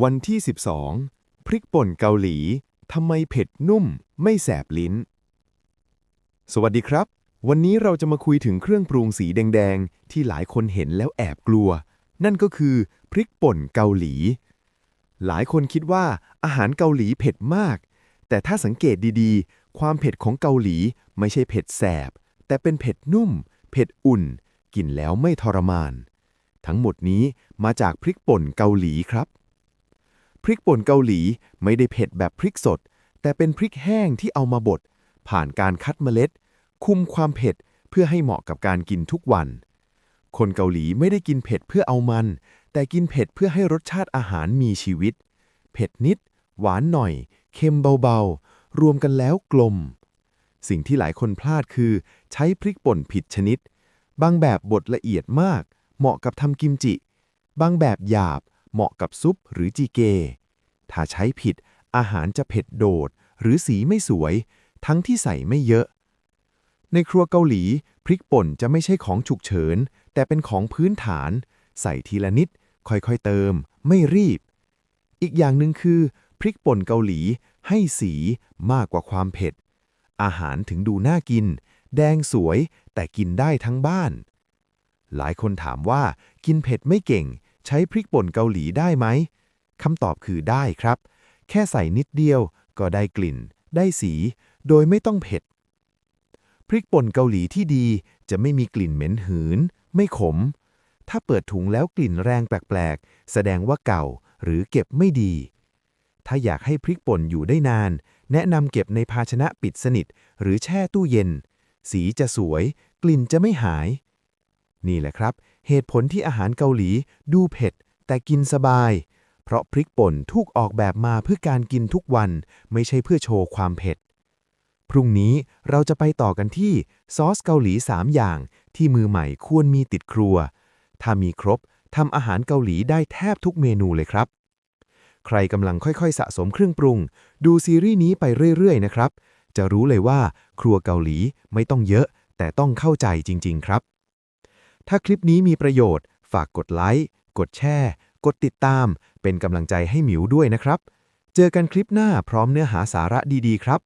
วันที่ 12 พริกป่นเกาหลี ทำไมเผ็ดนุ่ม ไม่แสบลิ้น สวัสดีครับ วันนี้เราจะมาคุยถึงเครื่องปรุงสีแดงๆ ที่หลายคนเห็นแล้วแอบกลัว นั่นก็คือพริกป่นเกาหลี หลายคนคิดว่าอาหารเกาหลีเผ็ดมาก แต่ถ้าสังเกตดีๆ ความเผ็ดของเกาหลีไม่ใช่เผ็ดแสบ แต่เป็นเผ็ดนุ่ม เผ็ดอุ่น กินแล้วไม่ทรมาน ทั้งหมดนี้มาจากพริกป่นเกาหลีครับ พริกป่นเกาหลีไม่ได้เผ็ดแบบพริกสด แต่เป็นพริกแห้งที่เอามาบด ผ่านการคัดเมล็ด คุมความเผ็ดเพื่อให้เหมาะกับการกินทุกวัน คนเกาหลีไม่ได้กินเผ็ดเพื่อเอามัน แต่กินเผ็ดเพื่อให้รสชาติอาหารมีชีวิต เผ็ดนิด หวานหน่อย เค็มเบาๆ รวมกันแล้วกลม สิ่งที่หลายคนพลาดคือ ใช้พริกป่นผิดชนิด บางแบบบดละเอียดมาก เหมาะกับทำกิมจิ บางแบบหยาบ เหมาะกับซุปหรือจีเก ถ้าใช้ผิดอาหารจะเผ็ดโดด หรือสีไม่สวย ทั้งที่ใส่ไม่เยอะ ในครัวเกาหลี พริกป่นจะไม่ใช่ของฉุกเฉิน แต่เป็นของพื้นฐาน ใส่ทีละนิด ค่อยๆเติม ไม่รีบ อีกอย่างหนึ่งคือ พริกป่นเกาหลีให้สีมากกว่าความเผ็ด อาหารถึงดูน่ากิน แดงสวยแต่กินได้ทั้งบ้าน หลายคนถามว่ากินเผ็ดไม่เก่ง ใช้พริกป่นเกาหลีได้ไหมคำตอบคือได้ครับ แค่ใส่นิดเดียวก็ได้กลิ่น ได้สี โดยไม่ต้องเผ็ด พริกป่นเกาหลีที่ดีจะไม่มีกลิ่นเหม็นหืน ไม่ขม ถ้าเปิดถุงแล้วกลิ่นแรงแปลกๆ แสดงว่าเก่าหรือเก็บไม่ดี ถ้าอยากให้พริกป่นอยู่ได้นาน แนะนำเก็บในภาชนะปิดสนิท หรือแช่ตู้เย็น สีจะสวย กลิ่นจะไม่หาย นี่แหละครับ เหตุผลที่อาหารเกาหลีดูเผ็ด แต่กินสบาย เพราะพริกป่นถูกออกแบบมาเพื่อการกินทุกวัน ไม่ใช่เพื่อโชว์ความเผ็ด พรุ่งนี้เราจะไปต่อกันที่ซอสเกาหลี 3 อย่าง ที่มือใหม่ควรมีติดครัว ถ้ามีครบทำอาหารเกาหลีได้แทบทุกเมนูเลยครับ ใครกำลังค่อยๆ สะสมเครื่องปรุง ดูซีรีส์นี้ไปเรื่อยๆนะครับ จะรู้เลยว่าครัวเกาหลีไม่ต้องเยอะ แต่ต้องเข้าใจจริง ๆ ครับ ถ้าคลิปนี้มีประโยชน์ ฝากกดไลค์ กดแชร์ กดติดตาม เป็นกำลังใจให้หมิวด้วยนะครับ เจอกันคลิปหน้าพร้อมเนื้อหาสาระดีๆ ครับ